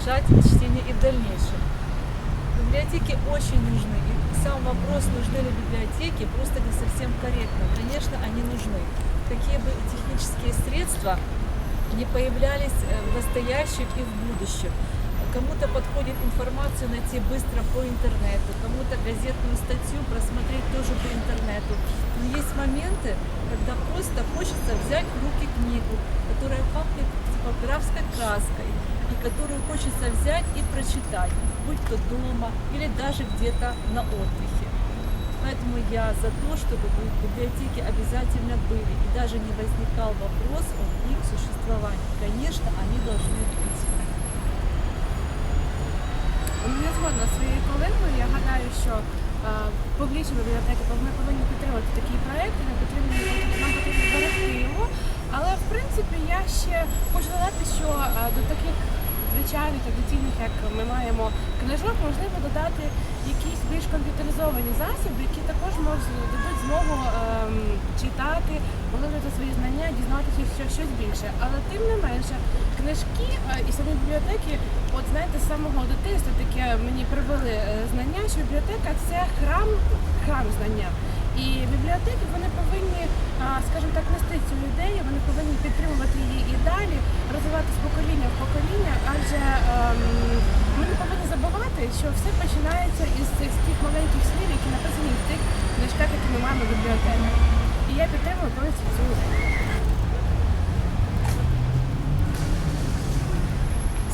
продолжать чтение и в дальнейшем. Библиотеки очень нужны. И сам вопрос, нужны ли библиотеки, просто не совсем корректно. Конечно, они нужны. Какие бы технические средства не появлялись э, в настоящем и в будущем. Кому-то подходит информацию найти быстро по интернету, кому-то газетную статью просмотреть тоже по интернету. Но есть моменты, когда просто хочется взять в руки книгу, которая пахнет типографской краской, которую хочется взять и прочитать, будь то дома или даже где-то на отдыхе. Поэтому я за то, чтобы библиотеки обязательно были, и даже не возникал вопрос о их существовании. Конечно, они должны быть. Не згодна з своєю колегою. Я гадаю, що е, публічні бібліотеки ми повинні підтримувати такий проект, і нам потрібно нам потрібно зберегти його. Але в принципі я ще хочу додати, що е, до таких Звичайних традиційних, як ми маємо книжок, можливо додати якісь більш комп'ютеризовані засоби, які також можуть дадуть змогу ем, читати, поглибити свої знання, дізнатися що щось більше. Але тим не менше, книжки е, і самі бібліотеки, от знаєте, з самого дитинства таке мені привели е, знання, що бібліотека це храм, храм знання. І бібліотеки вони повинні, скажімо так, нести цю ідею, що все починається із цих з тих маленьких слів, які написані в тих книжках, які ми маємо в бібліотеках. І я підтримую повністю цю ідею.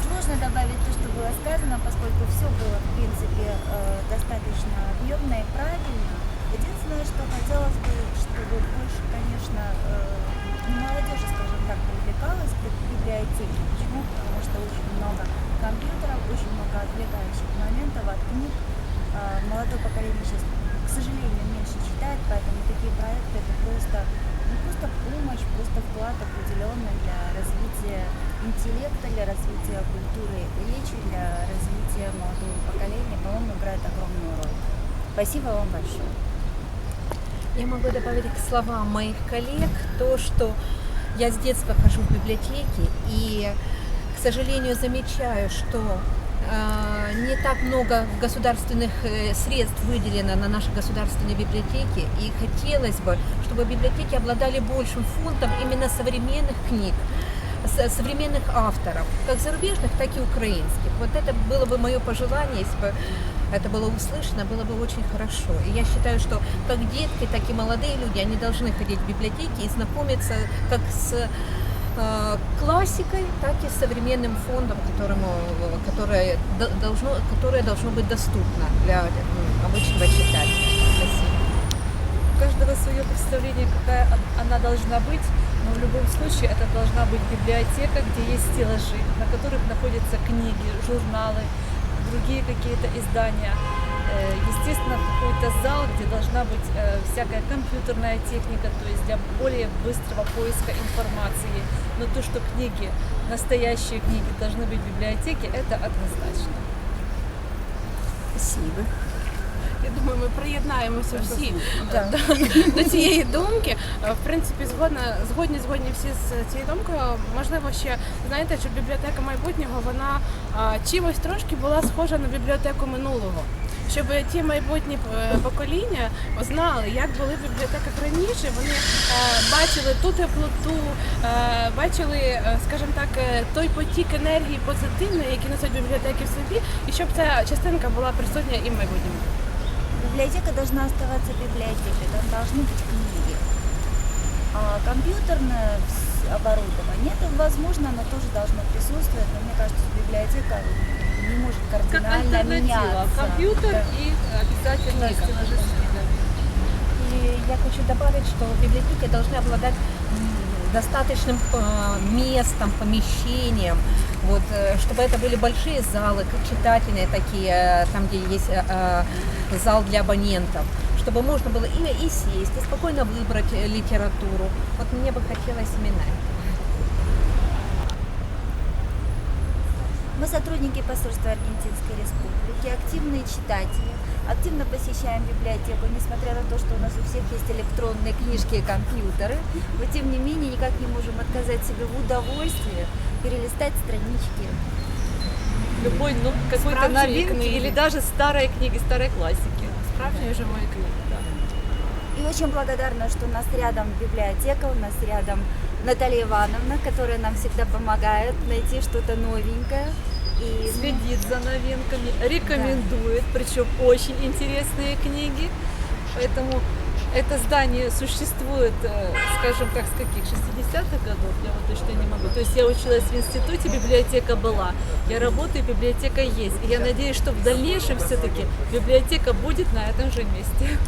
Сложно добавить то, что было сказано, поскольку все было, в принципе, э, достаточно объемно и правильно. Единственное, что хотелось бы, чтобы больше, конечно, э, молодежи, скажем так, привлекалась к библиотеке. Почему? Потому что очень много компьютеров, очень много отвлекающих моментов от книг. Э, Молодое поколение сейчас, к сожалению, меньше читает, поэтому такие проекты это просто, ну, просто помощь, просто вклад определенный для развития интеллекта, для развития культуры речи, для развития молодого поколения, по-моему, играет огромную роль. Спасибо вам большое. Я могу добавить к словам моих коллег то, что я с детства хожу в библиотеки и, сожалению, замечаю, что э, не так много государственных э, средств выделено на наши государственные библиотеки. И хотелось бы, чтобы библиотеки обладали большим фондом именно современных книг современных авторов, как зарубежных, так и украинских. Вот это было бы мое пожелание, если бы это было услышано, было бы очень хорошо. И я считаю, что как детки, так и молодые люди, они должны ходить в библиотеки и знакомиться как с классикой, так и современным фондом, которому, которое, до- должно, которое должно быть доступно для м, обычного читателя. У каждого свое представление, какая он- она должна быть, но в любом случае это должна быть библиотека, где есть стеллажи, на которых находятся книги, журналы, другие какие-то издания. Э, Естественно, какой-то зал, где должна быть э, всякая компьютерная техника, то есть для более быстрого поиска информации. Но то, что книги, настоящие книги должны быть в библиотеке, это однозначно. Спасибо. Я думаю, ми приєднаємося всі е, до, до цієї думки. Е, В принципі, згодна, згодні, згодні всі з цією думкою. Можливо, ще знаєте, що бібліотека майбутнього вона а, чимось трошки була схожа на бібліотеку минулого. Щоб ті майбутні е, покоління знали, як були в бібліотеках раніше, вони е, бачили ту теплоту, е, бачили, е, скажімо так, е, той потік енергії позитивної, який несуть бібліотеки в собі, і щоб ця частинка була присутня і в майбутньому. Библиотека должна оставаться библиотекой, там должны быть книги. А компьютерное вс- оборудование, это возможно, оно тоже должно присутствовать, но мне кажется, библиотека Не может Как кардинально альтернатива. меняться. Компьютер Да. и обязательно Книга. стеллажи с книгами. И я хочу добавить, что библиотеки должны обладать достаточным э, местом, помещением, вот, э, чтобы это были большие залы, как читательные такие, э, там, где есть зал для абонентов, чтобы можно было и, и сесть, и спокойно выбрать литературу. Вот мне бы хотелось именно это. Мы сотрудники посольства Аргентинской Республики, активные читатели, активно посещаем библиотеку, несмотря на то, что у нас у всех есть электронные книжки и компьютеры. Но тем не менее никак не можем отказать себе в удовольствии перелистать странички. Любой, ну, какой-то новинки или даже старой книги, старой классики. Справжньої живої книги. И очень благодарна, что у нас рядом библиотека, у нас рядом Наталья Ивановна, которая нам всегда помогает найти что-то новенькое. И ну, Следит за новинками, рекомендует, причем очень интересные книги. Поэтому это здание существует, э, скажем так, с каких, 60-х годов, я вот точно не могу. То есть я училась в институте, библиотека была, я работаю, библиотека есть. И я надеюсь, что в дальнейшем все-таки библиотека будет на этом же месте.